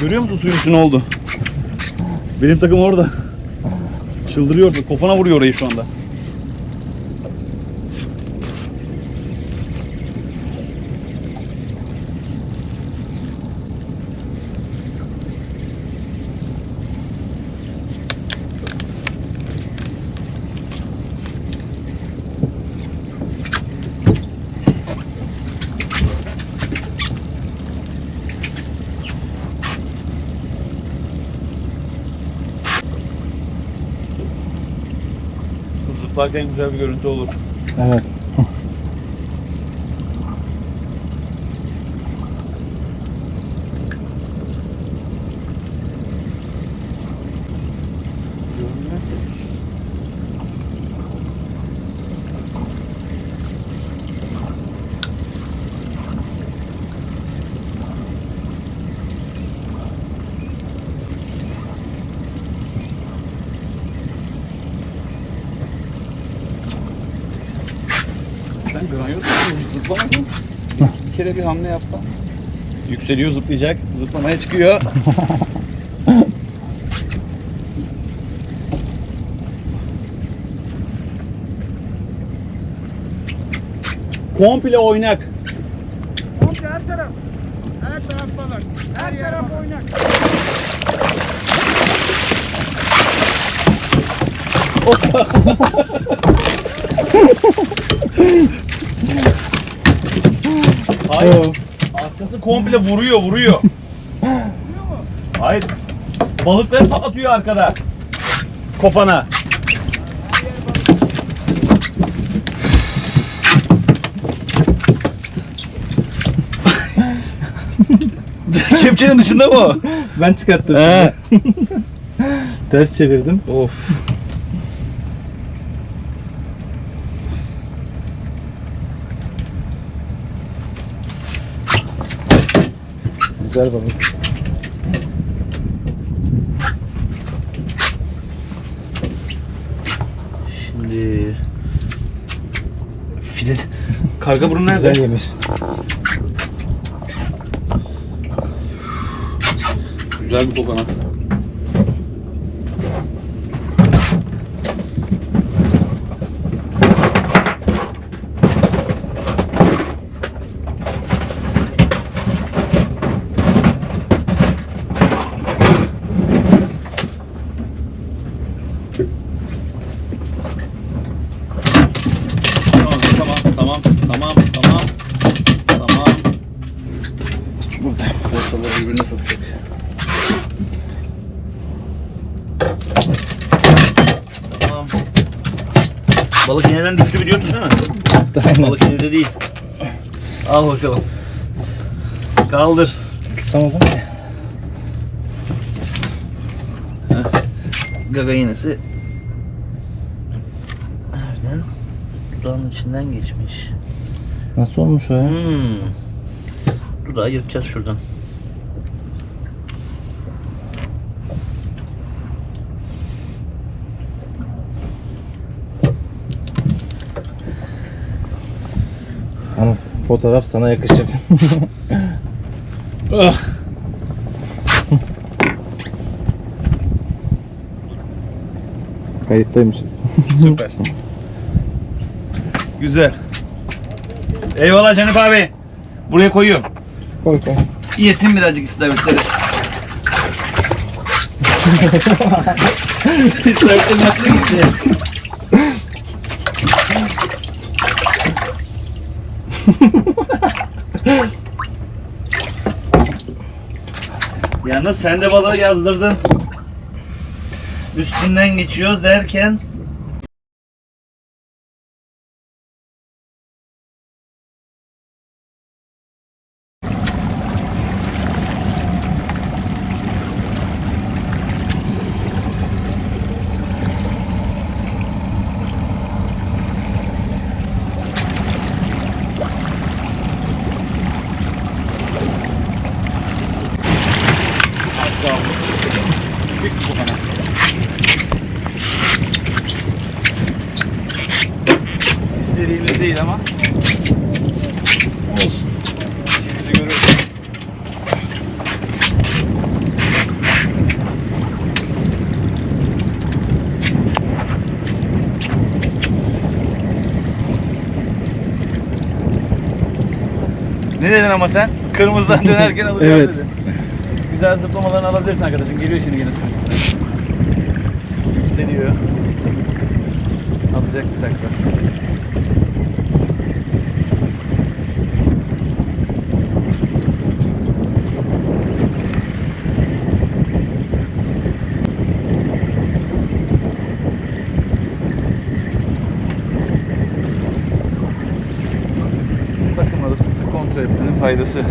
Görüyor musun suyun üstüne oldu? Benim takım orada. Çıldırıyor. Kofana vuruyor orayı şu anda. Zıplarken güzel bir görüntü olur. Evet. Sen granyoz zıplamadın. Bir kere bir hamle yaptın. Yükseliyor zıplayacak. Zıplamaya çıkıyor. Komple oynak. Komple her taraf. Her taraf balık. Her, taraf oynak. Hayır. Arkası komple vuruyor, vuruyor. Hayır. Balıkları patlatıyor arkada. Kopana. Kepçenin dışında mı o? Ben çıkarttım. He. Ters çevirdim. Of. Güzel balık. Şimdi file karga burnu nerede? Güzel yemiş. Güzel bir kokonat. Tamam, tamam, tamam, tamam, tamam, tamam. Burada. Ortaları birbirine sokacak. Tamam. Balık iğneden düştü biliyorsun değil mi? Balık iğnede değil. Al bakalım. Kaldır. Ki. Gaga iğnesi. Nereden? Dudağın içinden geçmiş. Nasıl olmuş o ya? Hmm. Dudağı yırtacağız şuradan. Ama fotoğraf sana yakışır. Ah. Kayıttaymışız. Süper. Güzel. Eyvallah Canip abi. Buraya koyuyorum. koy koy. Yesin birazcık istavritleri. İstavritlerin aklına gitti. Yalnız sen de balığı yazdırdın. Üstünden geçiyoruz derken Tamam. Değil ama. Olsun. Ne dedin ama sen? Kırmızıdan dönerken alacağım evet. dedin. Güzel zıplamalarını alabilirsin arkadaşım. Geliyor şimdi yine. Yükseliyor. Atacak bir sık sık kontrol etmenin faydası.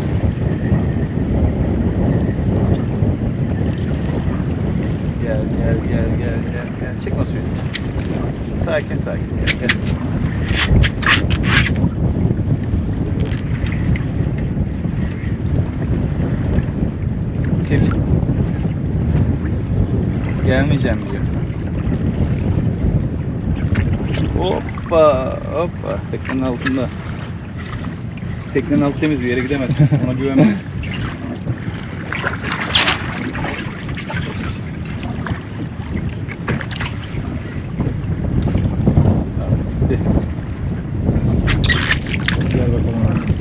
Gel gel gel gel gel gel. Çıkma suyu. Sakin sakin. Gelmeyeceğim diyor. Hoppa hoppa teknenin altında. Teknenin altı temiz bir yere gidemez. Ona güvenme. Artık bitti. Gel bakalım abi.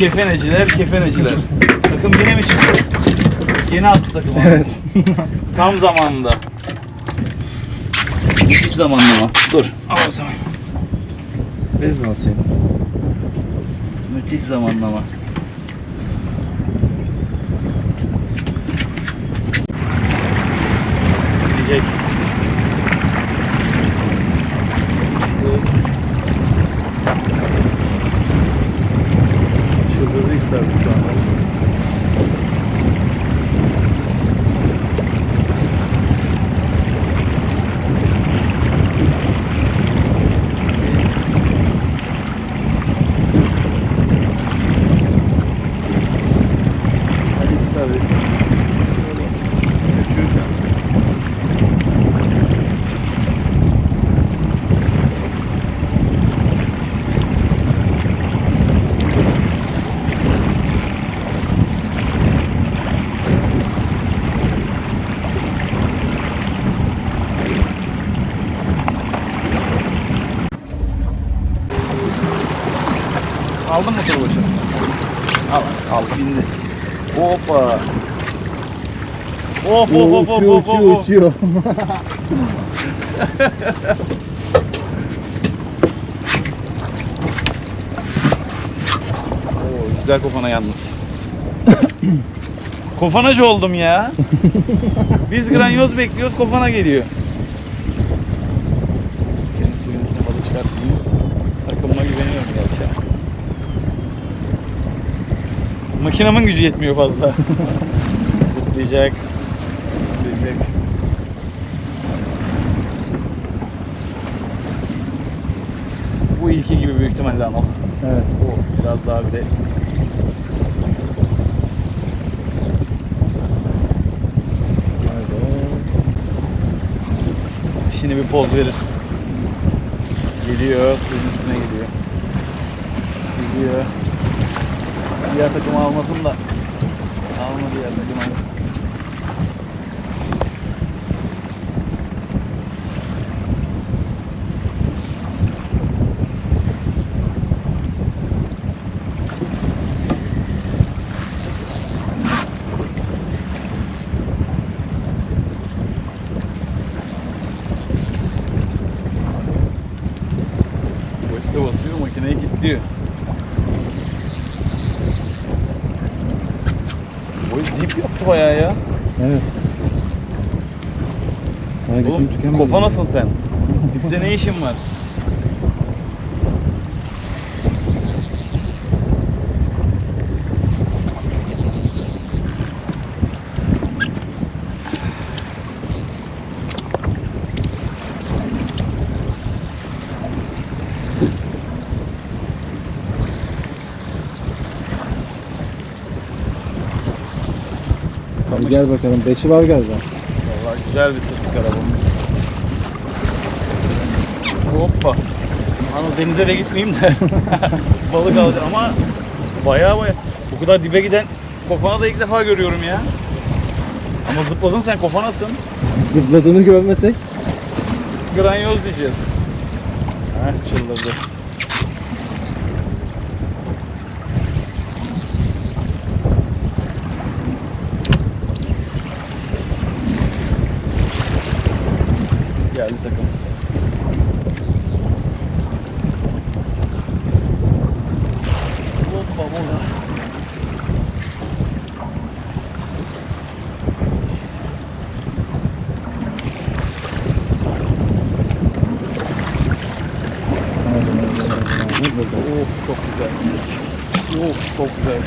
Kefeneciler, kefeneciler. Takım yine mi çıktı? Yeni attı takım. abi. Evet. Tam zamanında. Müthiş zamanlama. Dur. Al o zaman. Bez mi alsaydın? Müthiş zamanlama. Gidecek. Çıldırdı isterdi şu anda. Hadi isterdi. Kaçıyor şu an. Aldın mı başına? Al, al. Bindi. Hoppa. Hop hop hop hop uçuyor hop uçuyor hop. uçuyor. Oo, güzel kofana yalnız. Kofanacı oldum ya. Biz granyoz bekliyoruz, kofana geliyor. Makinamın gücü yetmiyor fazla. Zıplayacak. Zıplayacak. Bu ilki gibi büyük ihtimalle ama. Evet. O biraz daha bile. Şimdi bir poz verir. Geliyor, suyun üstüne geliyor. Geliyor. Diğer takım almasın da. Alma diğer takım almasın. Boy dip yaptı bayağı ya. Evet. Daha gücüm tükenmedi. kofa nasıl sen? Dipte ne işin var? Gel bakalım. Beşi var galiba. Vallahi güzel bir sırtlık arabamız. Hoppa. Hani denize de gitmeyeyim de balık alacağım ama bayağı bayağı bu kadar dibe giden kopana da ilk defa görüyorum ya. Ama zıpladın sen kofanasın. Zıpladığını görmesek. Granyoz diyeceğiz. Heh çıldırdı. Geldi takım. Hoppa burada. Of çok güzel. Of çok güzel.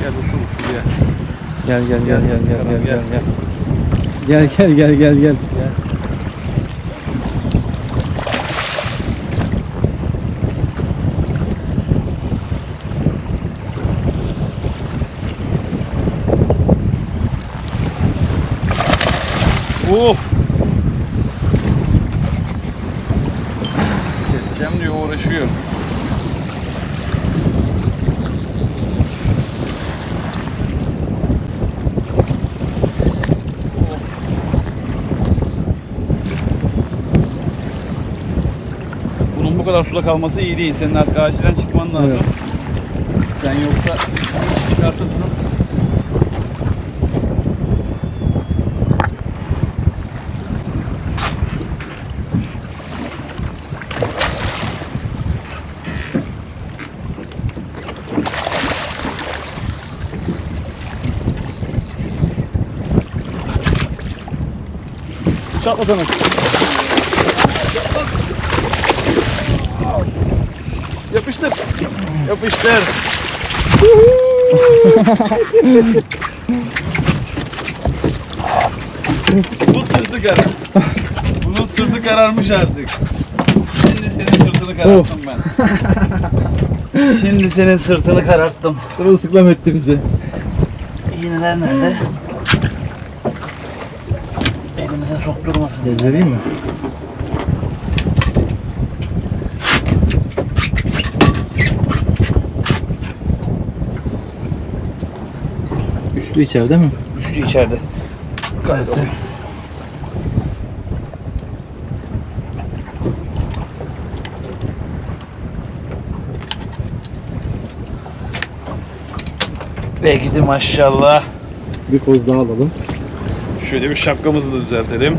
Gel usul usul gel. Gel gel gel Gel, gel gel gel gel gel. Gel gel gel gel Of. Keseceğim diyor uğraşıyor. Bunun bu kadar suda kalması iyi değil. Senin artık acilen çıkman lazım. Evet. Sen yoksa çıkartırsın. Çatlat onu. Yapıştır. Yapıştır. Bu sırtı karar. Bunun sırtı kararmış artık. Şimdi senin sırtını kararttım ben. Şimdi senin sırtını kararttım. Sırılsıklam etti bizi. İğneler nerede? Sokturmasın. Gezdireyim mi? Üçlü içeride mi? Üçlü içeride. Kalesi. Belki de maşallah. Bir poz daha alalım. Şöyle bir şapkamızı da düzeltelim.